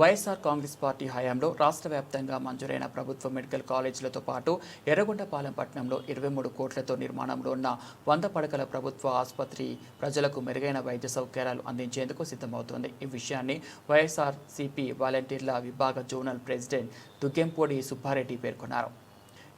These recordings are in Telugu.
వైఎస్ఆర్ కాంగ్రెస్ పార్టీ హయాంలో రాష్ట్ర వ్యాప్తంగా మంజూరైన ప్రభుత్వ మెడికల్ కాలేజీలతో పాటు ఎర్రగొండపాలెం పట్టణంలో ఇరవై మూడు కోట్లతో నిర్మాణంలో ఉన్న వంద పడకల ప్రభుత్వ ఆసుపత్రి ప్రజలకు మెరుగైన వైద్య సౌకర్యాలు అందించేందుకు సిద్ధమవుతోంది. ఈ విషయాన్ని వైఎస్ఆర్ సిపి వాలంటీర్ల విభాగ జోనల్ ప్రెసిడెంట్ దుగ్గెంపూడి సుబ్బారెడ్డి పేర్కొన్నారు.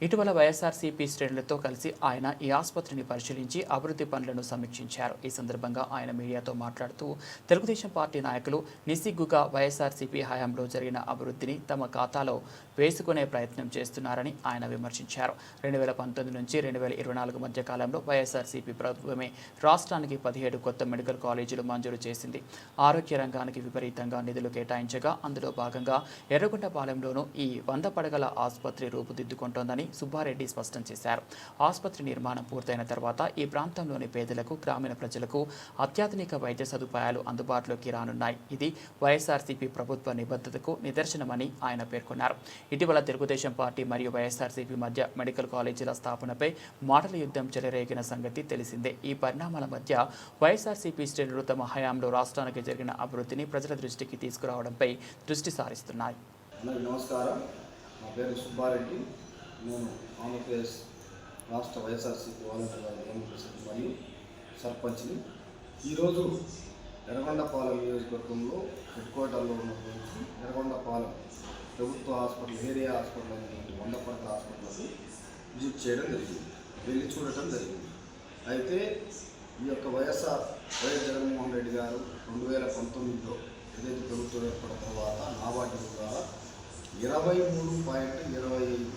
ఇటీవల వైఎస్ఆర్సీపీ శ్రేణులతో కలిసి ఆయన ఈ ఆసుపత్రిని పరిశీలించి అభివృద్ధి పనులను సమీక్షించారు. ఈ సందర్భంగా ఆయన మీడియాతో మాట్లాడుతూ తెలుగుదేశం పార్టీ నాయకులు నిస్సిగ్గుగా వైఎస్ఆర్సీపీ హయాంలో జరిగిన అభివృద్ధిని తమ ఖాతాలో వేసుకునే ప్రయత్నం చేస్తున్నారని ఆయన విమర్శించారు. రెండు వేల పంతొమ్మిది నుంచి రెండు వేల ఇరవై నాలుగు మధ్య కాలంలో వైఎస్ఆర్సీపీ ప్రభుత్వమే రాష్ట్రానికి పదిహేడు కొత్త మెడికల్ కాలేజీలు మంజూరు చేసింది. ఆరోగ్య రంగానికి విపరీతంగా నిధులు కేటాయించగా అందులో భాగంగా ఎర్రగుంటపాలెంలోనూ ఈ వంద పడగల ఆసుపత్రి రూపుదిద్దుకుంటోందని సుబ్బారెడ్డి స్పష్టం చేశారు. ఆసుపత్రి నిర్మాణం పూర్తయిన తర్వాత ఈ ప్రాంతంలోని పేదలకు గ్రామీణ ప్రజలకు అత్యాధునిక వైద్య సదుపాయాలు అందుబాటులోకి రానున్నాయి. ఇది వైఎస్ఆర్సీపీ ప్రభుత్వ నిబద్ధతకు నిదర్శనమని ఆయన పేర్కొన్నారు. ఇటీవల తెలుగుదేశం పార్టీ మరియు వైఎస్ఆర్సీపీ మధ్య మెడికల్ కాలేజీల స్థాపనపై మాటల యుద్ధం చెలరేగిన సంగతి తెలిసిందే. ఈ పరిణామాల మధ్య వైఎస్ఆర్సీపీ శ్రేణులు తమ హయాంలో రాష్ట్రానికి జరిగిన అభివృద్ధిని ప్రజల దృష్టికి తీసుకురావడంపై దృష్టి సారిస్తున్నాయి. నమస్కారం. నా పేరు సుబ్బారెడ్డి. నేను ఆంధ్రప్రదేశ్ రాష్ట్ర వైఎస్ఆర్సీపీ వాలంటీర్ జనరల్ ప్రెసిడెంట్ మరియు సర్పంచ్ని ఈరోజు ఎర్రగొండపాలెం నియోజకవర్గంలో హెడ్ క్వార్టర్లో ఉన్నటువంటి ఎర్రగొండపాలెం ప్రభుత్వ హాస్పిటల్ ఏరియా హాస్పిటల్ అనేటువంటి వంద పడకల హాస్పిటల్కి విజిట్ చేయడం జరిగింది. వెళ్ళి చూడటం జరిగింది. అయితే ఈ యొక్క వైఎస్ఆర్ వైఎస్ జగన్మోహన్ రెడ్డి గారు రెండు వేల పంతొమ్మిదిలో ఏదైతే ప్రభుత్వం ఏర్పడిన తర్వాత నాబార్డు ద్వారా ఇరవై మూడు పాయింట్ ఇరవై ఐదు ఇరవై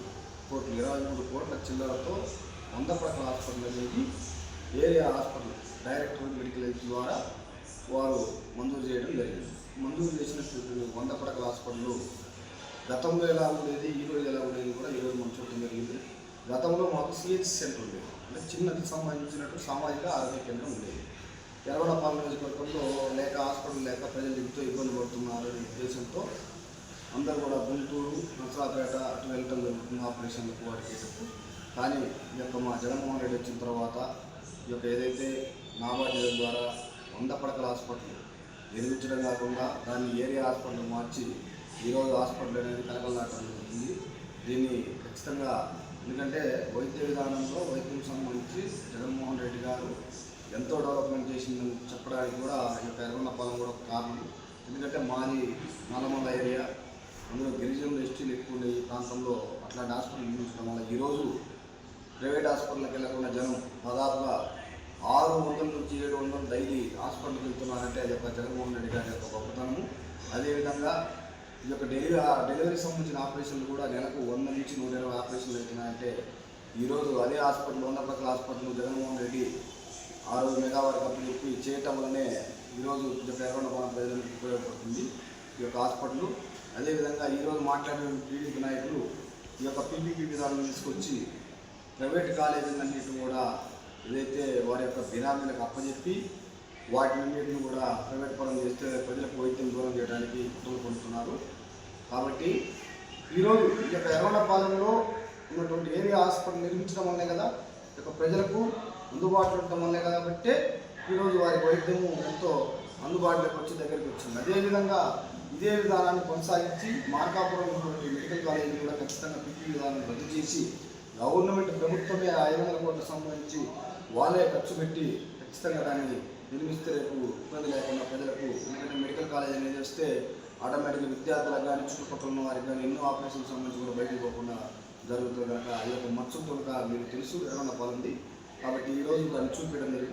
చిల్లరతో వంద పడకల హాస్పిటల్ అనేది area hospital director medical health ద్వారా వారు మంజూరు చేయడం జరిగింది. మంజూరు చేసినటువంటి వంద పడకల హాస్పిటల్ గతంలో ఎలా ఉండేది ఈ రోజు ఎలా ఉండేది కూడా ఈరోజు మనం చూడటం జరిగింది. గతంలో మాకు సిహెచ్ సెంటర్ ఉండేది. అంటే చిన్నది సంబంధించినట్టు సామాజిక ఆరోగ్య కేంద్రం ఉండేది. ఎర్రగొండపాలెం నియోజకవర్గంలో లేక హాస్పిటల్ లేక ప్రజలు ఎంతో ఇబ్బంది పడుతున్నారు అనే ఉద్దేశంతో అందరూ కూడా గుంటూరు నర్సరాపేట అటు వెళ్ళటం జరుగుతుంది ఆపరేషన్లకు వాటికి. కానీ ఈ యొక్క మా జగన్మోహన్ రెడ్డి వచ్చిన తర్వాత ఈ యొక్క ఏదైతే నాబార్డు ద్వారా వంద పడకల హాస్పిటల్ నిర్మించడం కాకుండా దాన్ని ఏరియా హాస్పిటల్ మార్చి ఈరోజు హాస్పిటల్ అనేది కలకలాటం జరుగుతుంది. దీన్ని ఖచ్చితంగా ఎందుకంటే వైద్య విధానంలో వైద్యం సంబంధించి జగన్మోహన్ రెడ్డి గారు ఎంతో డెవలప్మెంట్ చేసిందని చెప్పడానికి కూడా ఈ యొక్క ఎర్రగొండపాలెం కూడా ఒక కారణం. ఎందుకంటే మాది నల్లమల్ల ఏరియా. అందులో గిరిజనులు ఎస్టీలు ఎక్కువ ఉండే ఈ ప్రాంతంలో అట్లాంటి హాస్పిటల్ నిర్మించడం వల్ల ఈరోజు ప్రైవేట్ హాస్పిటల్కి వెళ్ళకుండా జనం దాదాపుగా ఆరు వందల నుంచి ఏడు వందలు డైలీ హాస్పిటల్కి వెళ్తున్నారంటే అది యొక్క జగన్మోహన్ రెడ్డి గారి యొక్క గొప్పతనము. అదేవిధంగా ఈ యొక్క డెలివరీ డెలివరీకి సంబంధించిన ఆపరేషన్లు కూడా నెలకు వంద నుంచి నూట ఇరవై ఆపరేషన్లు వెళ్తున్నాయంటే ఈరోజు అదే హాస్పిటల్ వంద పక్కల హాస్పిటల్ జగన్మోహన్ రెడ్డి ఆ రోజు మెగావారికి అప్పు చెప్పి చేయటం వల్లనే ఈరోజు ఎర్రగొండపాలెం ప్రజలకు ఉపయోగపడుతుంది ఈ యొక్క హాస్పిటల్. అదేవిధంగా ఈరోజు మాట్లాడిన టీడీపీ నాయకులు ఈ యొక్క పీపీపీ విధానం తీసుకొచ్చి ప్రైవేట్ కాలేజీలన్నింటినీ కూడా ఏదైతే వారి యొక్క బినామీలకు అప్పచెప్పి వాటినన్నింటిని కూడా ప్రైవేట్ పరం చేస్తే ప్రజలకు వైద్యం దూరం చేయడానికి కుట్రలు పొందుతున్నారు. కాబట్టి ఈరోజు ఈ యొక్క ఎర్రగొండపాలెంలో ఉన్నటువంటి ఏరియా హాస్పిటల్ నిర్మించడం వల్లే కదా ఈ యొక్క ప్రజలకు అందుబాటులో ఉండటం వల్లే కాబట్టి ఈరోజు వారి వైద్యము ఎంతో అందుబాటులోకి వచ్చి దగ్గరికి వచ్చింది. అదేవిధంగా ఇదే విధానాన్ని కొనసాగించి మార్కాపురం ఉన్నటువంటి మెడికల్ కాలేజీని కూడా ఖచ్చితంగా పిపి విధానాన్ని రద్దు చేసి గవర్నమెంట్ ప్రభుత్వమే ఆ ఐదు వందల కోట్లు సంబంధించి వాళ్ళే ఖర్చు పెట్టి ఖచ్చితంగా దాన్ని నిర్మిస్తే రేపు ఇబ్బంది లేకుండా ప్రజలకు ఎందుకంటే మెడికల్ కాలేజ్ అనేది వస్తే ఆటోమేటిక్గా విద్యార్థులకు కానీ చుట్టుపక్కల ఉన్న వారికి కానీ ఎన్నో ఆపరేషన్ సంబంధించి కూడా బయటకు పోకుండా జరుగుతుంది కనుక ఈ యొక్క మత్స్యంతో మీకు తెలుసు ఎర్రగొండ పాలుంది కాబట్టి ఈరోజు దాన్ని చూపించడం